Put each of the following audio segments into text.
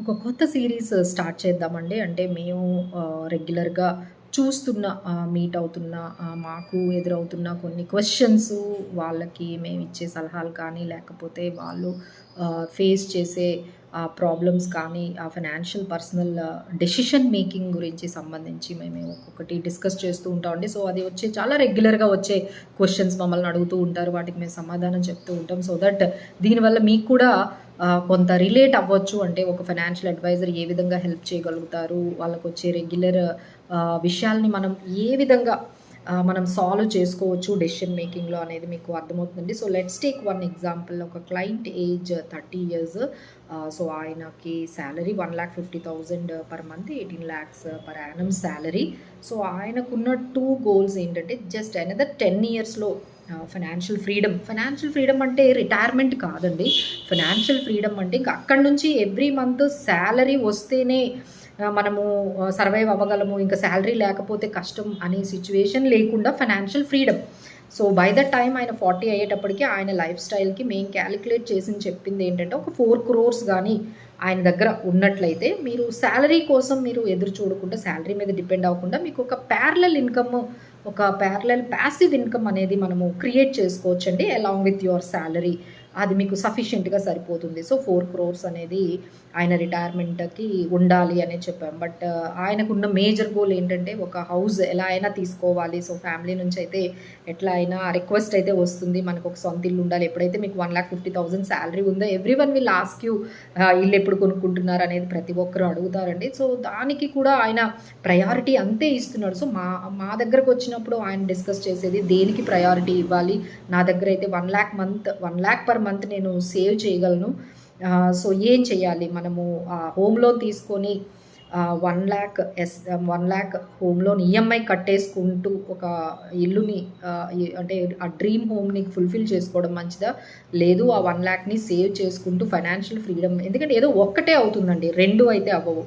ఒక కొత్త series uh, start చేద్దామండి. అంటే మేము uh, రెగ్యులర్‌గా చూస్తున్న uh, మీట్ అవుతున్న మాకు ఎదురవుతున్న కొన్ని క్వశ్చన్స్ వాళ్ళకి మేమిచ్చే సలహాలు కానీ, లేకపోతే వాళ్ళు ఫేస్ చేసే ప్రాబ్లమ్స్ కానీ, ఆ ఫైనాన్షియల్ పర్సనల్ డెసిషన్ మేకింగ్ గురించి సంబంధించి మేము ఒక్కొక్కటి డిస్కస్ చేస్తూ ఉంటామండి. సో, అది వచ్చే చాలా రెగ్యులర్‌గా వచ్చే క్వశ్చన్స్ మమ్మల్ని అడుగుతూ ఉంటారు. వాటికి మేము సమాధానం చెప్తూ ఉంటాం. సో దట్ దీనివల్ల మీకు కూడా కొంత రిలేట్ అవ్వచ్చు. అంటే ఒక ఫైనాన్షియల్ అడ్వైజర్ ఏ విధంగా హెల్ప్ చేయగలుగుతారు? వాళ్ళకొచ్చే రెగ్యులర్ విషయాల్ని మనం ఏ విధంగా మనం సాల్వ్ చేసుకోవచ్చు డెసిషన్ మేకింగ్‌లో అనేది మీకు అర్థమవుతుందండి. So, let's take one example. ఒక క్లయింట్ ఏజ్ 30 ఇయర్స్. సో, ఆయనకి salary one lakh fifty thousand per month, 18,00,000 per annum salary so, ఆయనకున్న టూ గోల్స్ ఏంటంటే జస్ట్ అనదర్ 10 ఇయర్స్‌లో ఫైనాన్షియల్ ఫ్రీడమ్. ఫైనాన్షియల్ ఫ్రీడమ్ అంటే రిటైర్మెంట్ కాదండి. ఫైనాన్షియల్ ఫ్రీడమ్ అంటే ఇంకా అక్కడి నుంచి ఎవ్రీ మంత్ శాలరీ వస్తేనే మనము సర్వైవ్ అవ్వగలము. ఇంక శాలరీ లేకపోతే కష్టం అనే సిచ్యువేషన్ లేకుండా financial freedom. So, by the time ఆయన 40 అయ్యేటప్పటికి ఆయన లైఫ్ స్టైల్‌కి మేము క్యాలిక్యులేట్ చేసింది చెప్పింది ఏంటంటే ఒక ఫోర్ క్రోర్స్ కానీ ఆయన దగ్గర ఉన్నట్లయితే మీరు శాలరీ కోసం మీరు ఎదురు చూడకుండా శాలరీ మీద డిపెండ్ అవ్వకుండా మీకు ఒక ప్యారలల్ ఇన్‌కమ్ ఒక ప్యారలల్ ప్యాసివ్ ఇన్‌కమ్ అనేది మనము క్రియేట్ చేసుకోవచ్చండి. అలాంగ్ విత్ యువర్ శాలరీ అది మీకు సఫిషియెంట్‌గా సరిపోతుంది. సో, ఫోర్ క్రోర్స్ అనేది ఆయన రిటైర్మెంట్‌కి ఉండాలి అనే చెప్పాం. బట్ uh, ఆయనకున్న మేజర్ గోల్ ఏంటంటే ఒక హౌస్ ఎలా అయినా తీసుకోవాలి. సో, ఫ్యామిలీ నుంచి అయితే ఎట్లా అయినా రిక్వెస్ట్ అయితే వస్తుంది. మనకు ఒక సొంత ఇల్లు ఉండాలి. ఎప్పుడైతే మీకు 1,50,000 సాలరీ ఉందో every one will ask you ఇల్లు ఎప్పుడు కొనుక్కుంటున్నారు అనేది ప్రతి ఒక్కరు అడుగుతారండి. సో, దానికి కూడా ఆయన ప్రయారిటీ అంతే ఇస్తున్నాడు. సో, మా మా దగ్గరకు వచ్చినప్పుడు ఆయన డిస్కస్ చేసేది దేనికి ప్రయారిటీ ఇవ్వాలి. నా దగ్గర అయితే one lakh month one lakh per month నేను సేవ్ చేయగలను. సో, ఏం చేయాలి? మనము హోమ్ లోన్ తీసుకొని one lakh as one lakh home loan EMI కట్టేసుకుంటూ ఒక ఇల్లుని అంటే ఆ డ్రీమ్ హోమ్‌ని ఫుల్‌ఫిల్ చేసుకోవడం మంచిదా? లేదు ఆ వన్ ల్యాక్ని సేవ్ చేసుకుంటూ ఫైనాన్షియల్ ఫ్రీడమ్ ఎందుకంటే ఏదో ఒక్కటే అవుతుందండి. రెండు అయితే అవ్వవు.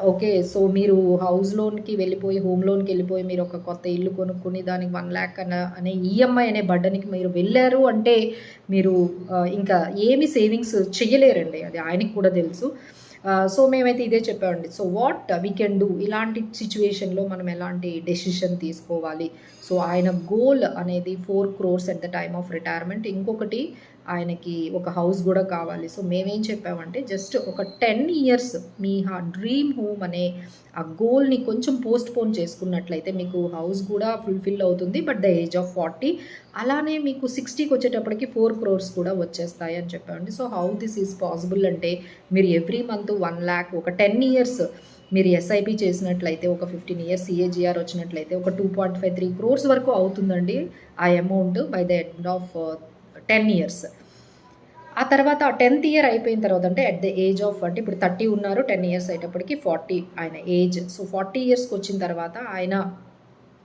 ఓకే. సో, మీరు హౌస్ లోన్‌కి వెళ్ళిపోయి, హోమ్ లోన్‌కి వెళ్ళిపోయి మీరు ఒక కొత్త ఇల్లు కొనుక్కుని దానికి వన్ ల్యాక్ అన అనే ఈఎంఐ అనే బడ్డనికి మీరు వెళ్ళారు అంటే మీరు ఇంకా ఏమి సేవింగ్స్ చెయ్యలేరండి. అది ఆయనకి కూడా తెలుసు. సో, మేమైతే ఇదే చెప్పామండి. So, what we can do ఇలాంటి సిచ్యువేషన్లో మనం ఎలాంటి డెసిషన్ తీసుకోవాలి. సో, ఆయన గోల్ అనేది four crores at the time of retirement. ఇంకొకటి ఆయనకి ఒక హౌస్ కూడా కావాలి. సో, మేమేం చెప్పామంటే జస్ట్ ఒక 10 ఇయర్స్ మీ హా డ్రీమ్ హోమ్ అనే ఆ గోల్‌ని కొంచెం పోస్ట్‌పోన్ చేసుకున్నట్లయితే మీకు హౌస్ కూడా ఫుల్‌ఫిల్ అవుతుంది. బట్ ద ఏజ్ ఆఫ్ 40 అలానే మీకు 60కొచ్చేటప్పటికి 4 క్రోర్స్ కూడా వచ్చేస్తాయి అని చెప్పామండి. So, how this is possible అంటే మీరు ఎవ్రీ మంత్ వన్ ల్యాక్ ఒక 10 ఇయర్స్ మీరు ఎస్ఐపి చేసినట్లయితే ఒక 15 ఇయర్స్ సీఏజీఆర్ వచ్చినట్లయితే ఒక 2.5, 3 క్రోర్స్ వరకు అవుతుందండి. ఆ amount by the end of 10 years. ఆ తర్వాత టెన్త్ ఇయర్ అయిపోయిన తర్వాత అంటే అట్ ద ఏజ్ ఆఫ్ అంటే ఇప్పుడు 30 ఉన్నారు. 10 ఇయర్స్ అయ్యేటప్పటికి 40 ఆయన ఏజ్. సో, ఫార్టీ ఇయర్స్కి వచ్చిన తర్వాత ఆయన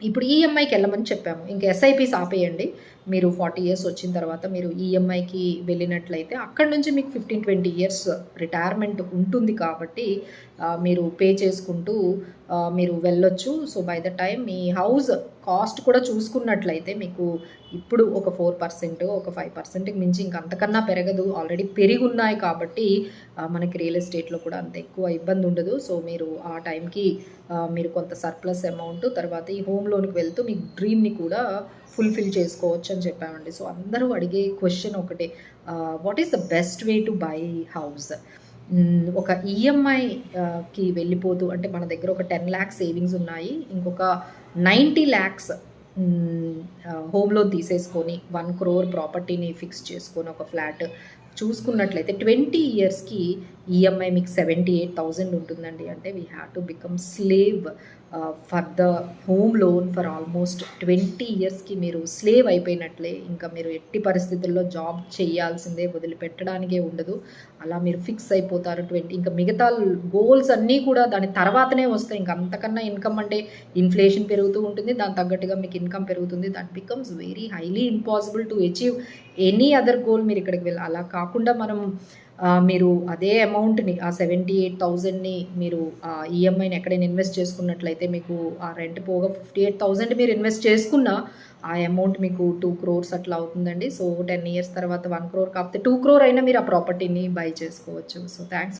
ఇప్పుడు ఈఎంఐకి వెళ్ళమని చెప్పాము. ఇంక ఎస్ఐపీస్ ఆపేయండి. మీరు 40 ఇయర్స్ వచ్చిన తర్వాత మీరు ఈఎంఐకి వెళ్ళినట్లయితే అక్కడి నుంచి మీకు 15, 20 ఇయర్స్ రిటైర్మెంట్ ఉంటుంది కాబట్టి మీరు పే చేసుకుంటూ మీరు వెళ్ళొచ్చు. సో, బై ద టైం మీ హౌస్ కాస్ట్ కూడా చూసుకున్నట్లయితే మీకు ఇప్పుడు ఒక ఫోర్ పర్సెంట్ ఒక ఫైవ్ పర్సెంట్కి మించి ఇంకంతకన్నా పెరగదు. ఆల్రెడీ పెరిగి ఉన్నాయి కాబట్టి మనకి రియల్ ఎస్టేట్‌లో కూడా అంత ఎక్కువ ఇబ్బంది ఉండదు. సో, మీరు ఆ టైంకి మీరు కొంత సర్ప్లస్ అమౌంట్ తర్వాత ఈ హోమ్ లోన్‌కి వెళ్తూ మీ డ్రీమ్‌ని కూడా ఫుల్‌ఫిల్ చేసుకోవచ్చు క్వశ్చన్ చెప్పామండి. సో, అందరూ అడిగే క్వశ్చన్ ఒకటే what is the best way to buy house? ఒక ఈఎంఐకి వెళ్ళిపోతూ అంటే మన దగ్గర ఒక టెన్ ల్యాక్స్ సేవింగ్స్ ఉన్నాయి. ఇంకొక 90,00,000 హ్మ్. ఆహ్, హోమ్ లోన్ తీసేసుకొని వన్ క్రోర్ ప్రాపర్టీని ఫిక్స్ చేసుకొని ఒక ఫ్లాట్ చూసుకున్నట్లయితే 20 ఇయర్స్‌కి ఈఎంఐ మీకు 78,000 ఉంటుందండి. అంటే we have to become slave for the home loan for almost 20 ఇయర్స్‌కి మీరు స్లేవ్ అయిపోయినట్లే. ఇంకా మీరు ఎట్టి పరిస్థితుల్లో జాబ్ చేయాల్సిందే వదిలిపెట్టడానికే ఉండదు. అలా మీరు ఫిక్స్ అయిపోతారు. 20 ఇంకా మిగతా గోల్స్ అన్నీ కూడా దాని తర్వాతనే వస్తాయి. ఇంకా అంతకన్నా ఇన్‌కమ్ అంటే ఇన్‌ఫ్లేషన్ పెరుగుతూ ఉంటుంది. దాని తగ్గట్టుగా మీకు ఇన్‌కమ్ పెరుగుతుంది. That becomes very highly impossible to achieve any other goal మీరు ఇక్కడికి వెళ్ళాలి అలా కాకుండా మనం మీరు అదే అమౌంట్‌ని ఆ 78,000ని మీరు ఆ ఈఎంఐని ఎక్కడైనా ఇన్వెస్ట్ చేసుకున్నట్లయితే మీకు ఆ రెంట్ పోగా 58,000 మీరు ఇన్వెస్ట్ చేసుకున్నా ఆ అమౌంట్ మీకు టూ క్రోర్స్ అట్లా అవుతుందండి. సో, 10 ఇయర్స్ తర్వాత వన్ క్రోర్ కాకపోతే టూ క్రోర్ అయినా మీరు ఆ ప్రాపర్టీని బై చేసుకోవచ్చు. So, thanks